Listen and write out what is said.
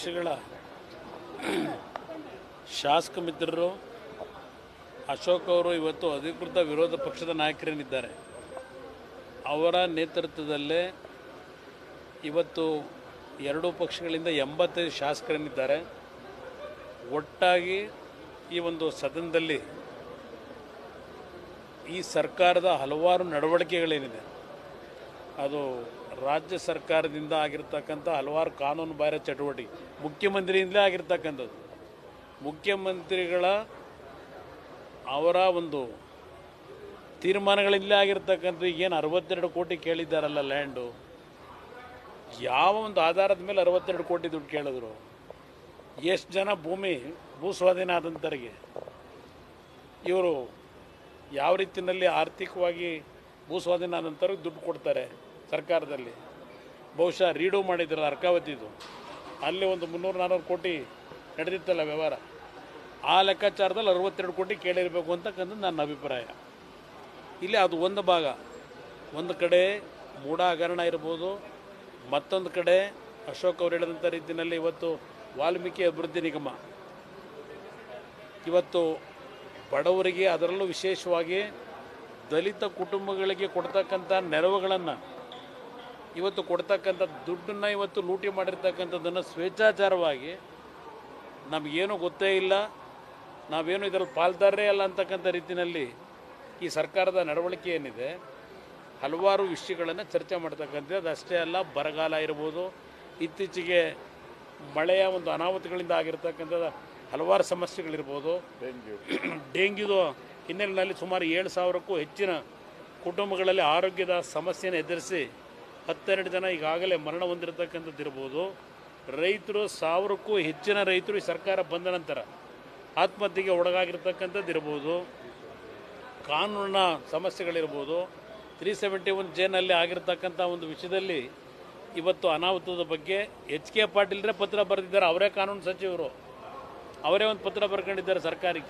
ಪಕ್ಷಗಳ ಶಾಸಕ ಮಿತ್ರರು ಅಶೋಕ್ ಅವರು ಇವತ್ತು ಅಧಿಕೃತ ವಿರೋಧ ಪಕ್ಷದ ನಾಯಕರೇನಿದ್ದಾರೆ, ಅವರ ನೇತೃತ್ವದಲ್ಲೇ ಇವತ್ತು ಎರಡೂ ಪಕ್ಷಗಳಿಂದ ಎಂಬತ್ತೈದು ಶಾಸಕರೇನಿದ್ದಾರೆ ಒಟ್ಟಾಗಿ ಈ ಒಂದು ಸದನದಲ್ಲಿ ಈ ಸರ್ಕಾರದ ಹಲವಾರು ನಡವಳಿಕೆಗಳೇನಿದೆ, ಅದು ರಾಜ್ಯ ಸರ್ಕಾರದಿಂದ ಆಗಿರ್ತಕ್ಕಂಥ ಹಲವಾರು ಕಾನೂನು ಬಾಹಿರ ಚಟುವಟಿಕೆ, ಮುಖ್ಯಮಂತ್ರಿಯಿಂದಲೇ ಆಗಿರ್ತಕ್ಕಂಥದ್ದು. ಮುಖ್ಯಮಂತ್ರಿಗಳ ಅವರ ಒಂದು ತೀರ್ಮಾನಗಳಿಂದಲೇ ಆಗಿರ್ತಕ್ಕಂಥ ಏನು ಅರವತ್ತೆರಡು ಕೋಟಿ ಕೇಳಿದ್ದಾರಲ್ಲ ಲ್ಯಾಂಡು. ಯಾವ ಒಂದು ಆಧಾರದ ಮೇಲೆ ಅರವತ್ತೆರಡು ಕೋಟಿ ದುಡ್ಡು ಕೇಳಿದ್ರು. ಎಷ್ಟು ಜನ ಭೂಮಿ ಭೂ ಸ್ವಾಧೀನ ಆದಂಥರಿಗೆ ಇವರು ಯಾವ ರೀತಿಯಲ್ಲಿ ಆರ್ಥಿಕವಾಗಿ ಭೂ ಸ್ವಾಧೀನ ಆದಂಥವ್ರಿಗೆ ದುಡ್ಡು ಕೊಡ್ತಾರೆ. ಸರ್ಕಾರದಲ್ಲಿ. ಬಹುಶಃ ರೀಡೋ ಮಾಡಿದ್ರಲ್ಲ ಅರ್ಕಾವತಿದು. ಅಲ್ಲಿ ಒಂದು ಮುನ್ನೂರು ನಾನ್ನೂರು ಕೋಟಿ ನಡೆದಿತ್ತಲ್ಲ ವ್ಯವಹಾರ. ಆ ಲೆಕ್ಕಾಚಾರದಲ್ಲಿ ಅರವತ್ತೆರಡು ಕೋಟಿ ಕೇಳಿರಬೇಕು ಅಂತಕ್ಕಂಥದ್ದು ನನ್ನ ಅಭಿಪ್ರಾಯ. ಇಲ್ಲಿ ಅದು ಒಂದು ಭಾಗ. ಒಂದು ಕಡೆ ಮೂಢ ಹಗರಣ ಇರ್ಬೋದು. ಮತ್ತೊಂದು ಕಡೆ ಅಶೋಕ್ ಅವರು ಹೇಳಿದಂಥ ರೀತಿಯಲ್ಲಿ ಇವತ್ತು ವಾಲ್ಮೀಕಿ ಅಭಿವೃದ್ಧಿ ನಿಗಮ. ಇವತ್ತು ಬಡವರಿಗೆ ಅದರಲ್ಲೂ ವಿಶೇಷವಾಗಿ ದಲಿತ ಕುಟುಂಬಗಳಿಗೆ ಕೊಡ್ತಕ್ಕಂಥ ನೆರವುಗಳನ್ನು ಇವತ್ತು ಕೊಡ್ತಕ್ಕಂಥ ದುಡ್ಡನ್ನು ಇವತ್ತು ಲೂಟಿ ಮಾಡಿರ್ತಕ್ಕಂಥದ್ದನ್ನು ಸ್ವೇಚ್ಛಾಚಾರವಾಗಿ ನಮಗೇನು ಗೊತ್ತೇ ಇಲ್ಲ. ನಾವೇನು ಇದರಲ್ಲಿ ಪಾಲ್ದಾರರೇ ಅಲ್ಲ ಅಂತಕ್ಕಂಥ ರೀತಿಯಲ್ಲಿ ಈ ಸರ್ಕಾರದ ನಡವಳಿಕೆ ಏನಿದೆ ಹಲವಾರು ವಿಷಯಗಳನ್ನು ಚರ್ಚೆ ಮಾಡ್ತಕ್ಕಂಥದ್ದು ಅಷ್ಟೇ ಅಲ್ಲ ಬರಗಾಲ ಇರ್ಬೋದು ಇತ್ತೀಚೆಗೆ ಮಳೆಯ ಒಂದು ಅನಾಹುತಗಳಿಂದ ಆಗಿರ್ತಕ್ಕಂಥದ್ದು ಹಲವಾರು ಸಮಸ್ಯೆಗಳಿರ್ಬೋದು. ಡೆಂಗ್ಯೂದು ಹಿನ್ನೆಲೆಯಲ್ಲಿ ಸುಮಾರು ಏಳು ಸಾವಿರಕ್ಕೂ ಹೆಚ್ಚಿನ ಕುಟುಂಬಗಳಲ್ಲಿ ಆರೋಗ್ಯದ ಸಮಸ್ಯೆಯನ್ನು ಎದುರಿಸಿ ಹತ್ತೆರಡು ಜನ ಈಗಾಗಲೇ ಮರಣ ಹೊಂದಿರತಕ್ಕಂಥದ್ದು ಇರ್ಬೋದು ರೈತರು ಸಾವಿರಕ್ಕೂ ಹೆಚ್ಚಿನ ರೈತರು ಈ ಸರ್ಕಾರ ಬಂದ ನಂತರ ಆತ್ಮಹತ್ಯೆಗೆ ಒಳಗಾಗಿರ್ತಕ್ಕಂಥದ್ದು ಇರ್ಬೋದು ಕಾನೂನಿನ ಸಮಸ್ಯೆಗಳಿರ್ಬೋದು. ತ್ರೀ ಸೆವೆಂಟಿ ಒನ್ ಜೇನಲ್ಲಿ ಆಗಿರ್ತಕ್ಕಂಥ ಒಂದು ವಿಷಯದಲ್ಲಿ ಇವತ್ತು ಅನಾಹುತದ ಬಗ್ಗೆ ಎಚ್ ಕೆ ಪಾಟೀಲ್ರೇ ಪತ್ರ ಬರೆದಿದ್ದಾರೆ. ಅವರೇ ಕಾನೂನು ಸಚಿವರು. ಅವರೇ ಒಂದು ಪತ್ರ ಬರ್ಕೊಂಡಿದ್ದಾರೆ ಸರ್ಕಾರಕ್ಕೆ.